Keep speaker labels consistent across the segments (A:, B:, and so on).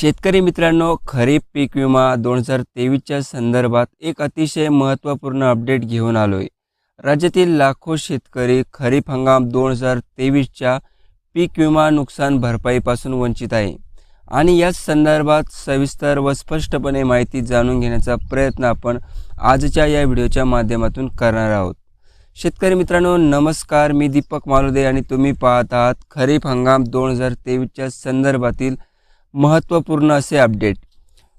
A: शेतकरी मित्रांनो खरीप पीक विमा दोन हजार तेवीसच्या संदर्भात एक अतिशय महत्त्वपूर्ण अपडेट घेऊन आलो आहे राज्यातील लाखो शेतकरी खरीप हंगाम दोन हजार तेवीसच्या पीक विमा नुकसान भरपाईपासून वंचित आहे. आणि याच संदर्भात सविस्तर व स्पष्टपणे माहिती जाणून घेण्याचा प्रयत्न आपण आजच्या या व्हिडिओच्या माध्यमातून करणार आहोत. शेतकरी मित्रांनो नमस्कार. मी दीपक मालोदे आणि तुम्ही पाहत आहात खरीप हंगाम दोन हजार तेवीसच्या संदर्भातील महत्त्वपूर्ण असे अपडेट.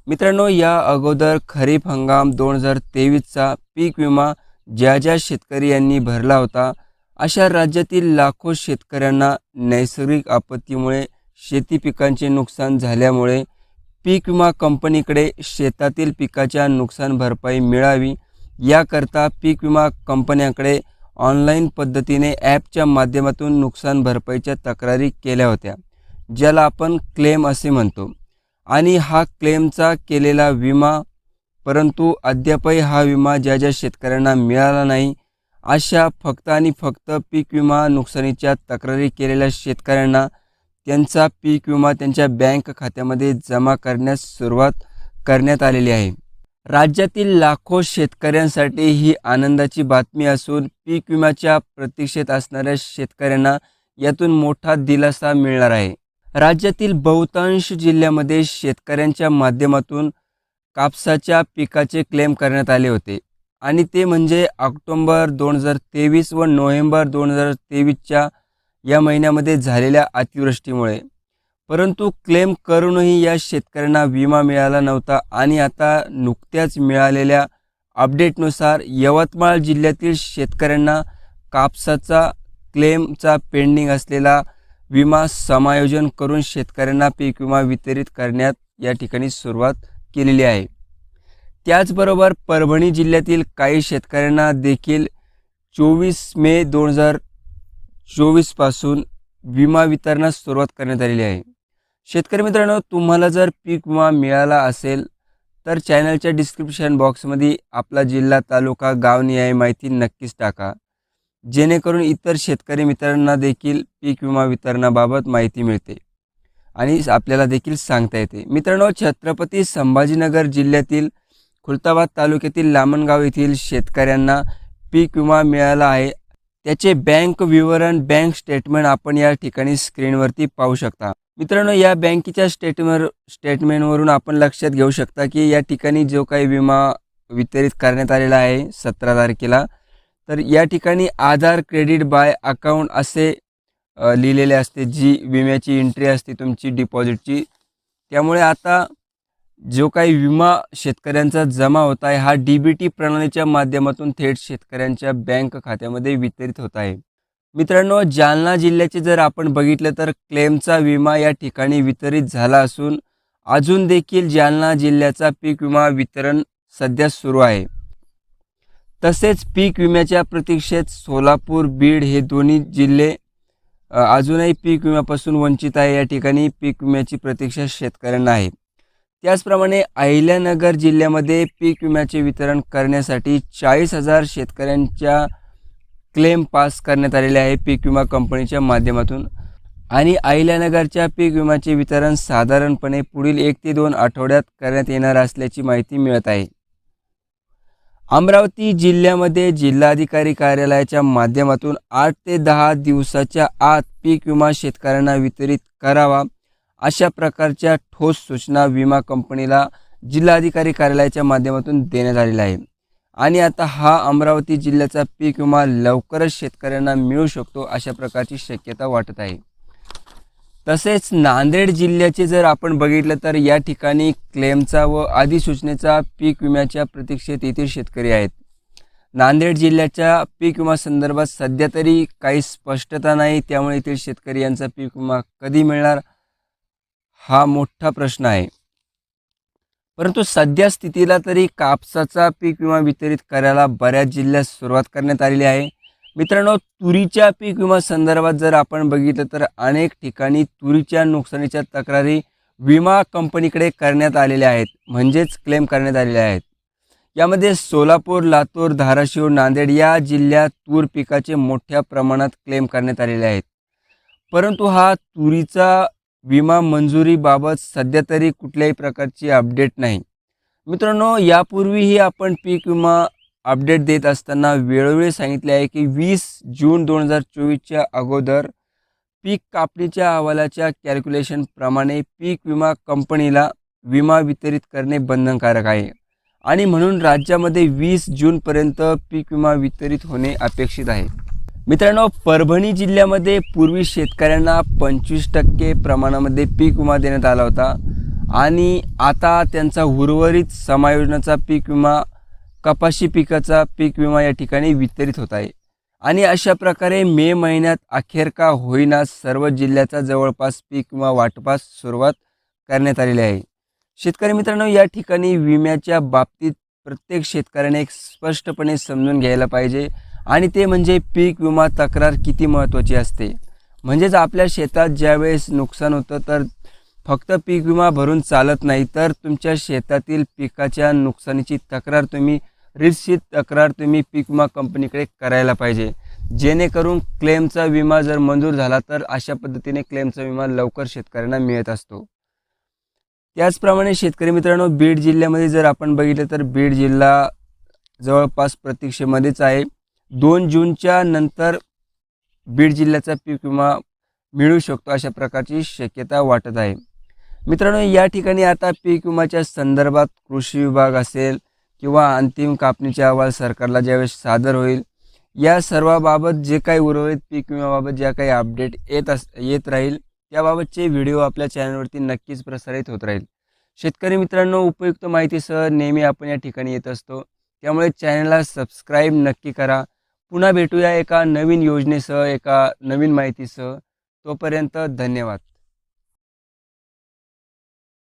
A: मित्रांनो या अगोदर खरीप हंगाम दोन हजार तेवीसचा पीक विमा ज्या ज्या शेतकरी यांनी भरला होता अशा राज्यातील लाखो शेतकऱ्यांना नैसर्गिक आपत्तीमुळे शेती पिकांचे नुकसान झाल्यामुळे पीक विमा कंपनीकडे शेतातील पिकाच्या नुकसान भरपाई मिळावी याकरता पीक विमा कंपन्यांकडे ऑनलाईन पद्धतीने ॲपच्या माध्यमातून नुकसान भरपाईच्या तक्रारी केल्या होत्या. ज्याला आपण क्लेम असे म्हणतो. आणि हा क्लेमचा केलेला विमा परंतु अद्यापही हा विमा ज्या ज्या शेतकऱ्यांना मिळाला नाही अशा फक्त आणि फक्त पीक विमा नुकसानीच्या तक्रारी केलेल्या शेतकऱ्यांना त्यांचा पीक विमा त्यांच्या बँक खात्यामध्ये जमा करण्यास सुरुवात करण्यात आलेली आहे. राज्यातील लाखो शेतकऱ्यांसाठी ही आनंदाची बातमी असून पीक विम्याच्या प्रतीक्षेत असणाऱ्या शेतकऱ्यांना यातून मोठा दिलासा मिळणार आहे. राज्यातील बहुतांश जिल्ह्यामध्ये शेतकऱ्यांच्या माध्यमातून कापसाच्या पिकाचे क्लेम करण्यात आले होते. आणि ते म्हणजे ऑक्टोंबर दोन हजार तेवीस व नोव्हेंबर दोन हजार तेवीसच्या या महिन्यामध्ये झालेल्या अतिवृष्टीमुळे. परंतु क्लेम करूनही या शेतकऱ्यांना विमा मिळाला नव्हता आणि आता नुकत्याच मिळालेल्या अपडेटनुसार यवतमाळ जिल्ह्यातील शेतकऱ्यांना कापसाचा क्लेमचा पेंडिंग असलेला विमा समायोजन करून शेतकऱ्यांना पीक विमा वितरित करण्यात या ठिकाणी सुरुवात केलेली आहे. त्याचबरोबर परभणी जिल्ह्यातील काही शेतकऱ्यांना देखील चोवीस मे दोन हजार चोवीसपासून विमा वितरणास सुरुवात करण्यात आलेली आहे. शेतकरी मित्रांनो तुम्हाला जर पीक विमा मिळाला असेल तर चॅनलच्या डिस्क्रिप्शन बॉक्समध्ये आपला जिल्हा तालुका गावनिहाय माहिती नक्कीच टाका. जेणेकरून इतर शेतकरी मित्रांना देखील पीक विमा वितरणाबाबत माहिती मिळते. आणि आपल्याला देखील सांगता येते. मित्रांनो छत्रपती संभाजीनगर जिल्ह्यातील खुलताबाद तालुक्यातील लामणगाव येथील शेतकऱ्यांना पीक विमा मिळाला आहे. त्याचे बँक विवरण बँक स्टेटमेंट आपण या ठिकाणी स्क्रीनवरती पाहू शकता. मित्रांनो या बँकेच्या स्टेटमेंट स्टेटमेंटवरून आपण लक्षात घेऊ शकता की या ठिकाणी जो काही विमा वितरित करण्यात आलेला आहे सतरा तारखेला तर या ठिकाणी आधार क्रेडिट बाय अकाउंट असे लिहिलेले असते. जी विम्याची एंट्री असते तुमची डिपॉझिटची त्यामुळे आता जो काही विमा शेतकऱ्यांचा जमा होत आहे हा डी बी टी प्रणालीच्या माध्यमातून थेट शेतकऱ्यांच्या बँक खात्यामध्ये वितरित होत आहे. मित्रांनो जालना जिल्ह्याचे जर आपण बघितलं तर क्लेमचा विमा या ठिकाणी वितरित झाला असून अजून देखील जालना जिल्ह्याचा पीक विमा वितरण सध्या सुरू आहे. तसेच पीक विम्याच्या प्रतीक्षेत सोलापूर बीड हे दोन्ही जिल्हे अजूनही पीक विम्यापासून वंचित आहे. या ठिकाणी पीक विम्याची प्रतीक्षा शेतकऱ्यांना आहे. त्याचप्रमाणे अहिल्यानगर जिल्ह्यामध्ये पीक विम्याचे वितरण करण्यासाठी चाळीस हजार शेतकऱ्यांच्या क्लेम पास करण्यात आलेले आहे पीक विमा कंपनीच्या माध्यमातून. आणि अहिल्यानगरच्या पीक विम्याचे वितरण साधारणपणे पुढील एक ते दोन आठवड्यात करण्यात येणार असल्याची माहिती मिळत आहे. अमरावती जिल्ह्यामध्ये जिल्हाधिकारी कार्यालयाच्या माध्यमातून आठ ते दहा दिवसाच्या आत पीक विमा शेतकऱ्यांना वितरित करावा अशा प्रकारच्या ठोस सूचना विमा कंपनीला जिल्हाधिकारी कार्यालयाच्या माध्यमातून देण्यात आलेला आहे. आणि आता हा अमरावती जिल्ह्याचा पीक विमा लवकरच शेतकऱ्यांना मिळू शकतो अशा प्रकारची शक्यता वाटत आहे. तसेच नांदेड जिल्ह्याचे जर आपण बघितलं तर या ठिकाणी क्लेमचा व अधिसूचनेचा पीक विम्याच्या प्रतीक्षेत येथील शेतकरी आहेत. नांदेड जिल्ह्याच्या पीक विमा संदर्भात सध्या तरी काही स्पष्टता नाही त्यामुळे येथील शेतकरी यांचा पीक विमा कधी मिळणार हा मोठा प्रश्न आहे. परंतु सध्या स्थितीला तरी कापसाचा पीक विमा वितरित करायला बऱ्याच जिल्ह्यात सुरुवात करण्यात आलेली आहे. मित्रांनो तुरीच्या पीक विमा संदर्भात जर आपण बघितलं तर अनेक ठिकाणी तुरीच्या नुकसानीच्या तक्रारी विमा कंपनीकडे करण्यात आलेल्या आहेत म्हणजेच क्लेम करण्यात आलेल्या आहेत. यामध्ये सोलापूर लातूर धाराशिव नांदेड या जिल्ह्यात तूर पिकाचे मोठ्या प्रमाणात क्लेम करण्यात आलेले आहेत. परंतु हा तुरीचा विमा मंजुरीबाबत सध्या तरी कुठल्याही प्रकारची अपडेट नाही. मित्रांनो यापूर्वीही आपण पीक विमा अपडेट देत असताना वेळोवेळी सांगितले आहे की वीस जून दोन हजार चोवीसच्या अगोदर पीक कापणीच्या अहवालाच्या कॅल्क्युलेशनप्रमाणे पीक विमा कंपनीला विमा वितरित करणे बंधनकारक आहे. आणि म्हणून राज्यामध्ये वीस जूनपर्यंत पीक विमा वितरित होणे अपेक्षित आहे. मित्रांनो परभणी जिल्ह्यामध्ये पूर्वी शेतकऱ्यांना पंचवीस टक्के प्रमाणामध्ये पीक विमा देण्यात आला होता. आणि आता त्यांचा उर्वरित समायोजनाचा पीक विमा कपाशी पिकाचा पीक विमा या ठिकाणी वितरित होत आहे. आणि अशा प्रकारे मे महिन्यात अखेर का होईना सर्व जिल्ह्याचा जवळपास पीक विमा वाटपास सुरुवात करण्यात आलेली आहे. शेतकरी मित्रांनो या ठिकाणी विम्याच्या बाबतीत प्रत्येक शेतकऱ्याने एक स्पष्टपणे समजून घ्यायला पाहिजे आणि ते म्हणजे पीक विमा तक्रार किती महत्त्वाची असते. म्हणजेच आपल्या शेतात ज्यावेळेस नुकसान होतं तर फक्त पीक विमा भरून चालत नाही तर तुमच्या शेतातील पिकाच्या नुकसानीची तक्रार तुम्ही रितशीत तक्रार तुम्ही पीक विमा कंपनीकडे करायला पाहिजे. जेणेकरून क्लेमचा विमा जर मंजूर झाला तर अशा पद्धतीने क्लेमचा विमा लवकर शेतकऱ्यांना मिळत असतो. त्याचप्रमाणे शेतकरी मित्रांनो बीड जिल्ह्यामध्ये जर आपण बघितलं तर बीड जिल्हा जवळपास प्रतीक्षेमध्येच आहे. दोन जूनच्या नंतर बीड जिल्ह्याचा पीक विमा मिळू शकतो अशा प्रकारची शक्यता वाटत आहे. मित्रांनो या ठिकाणी आता पीक विमाच्या संदर्भात कृषी विभाग असेल किंवा अंतिम कापणीचे अहवाल सरकारला ज्यावेळेस सादर होईल या सर्वाबाबत जे काही उर्वरित पीक विम्याबाबत ज्या काही अपडेट येत अस येत राहील त्याबाबतचे व्हिडिओ आपल्या चॅनलवरती नक्कीच प्रसारित होत राहील. शेतकरी मित्रांनो उपयुक्त माहितीसह नेहमी आपण या ठिकाणी येत असतो. त्यामुळे चॅनलला सबस्क्राईब नक्की करा. पुन्हा भेटूया एका नवीन योजनेसह एका नवीन माहितीसह. तोपर्यंत धन्यवाद.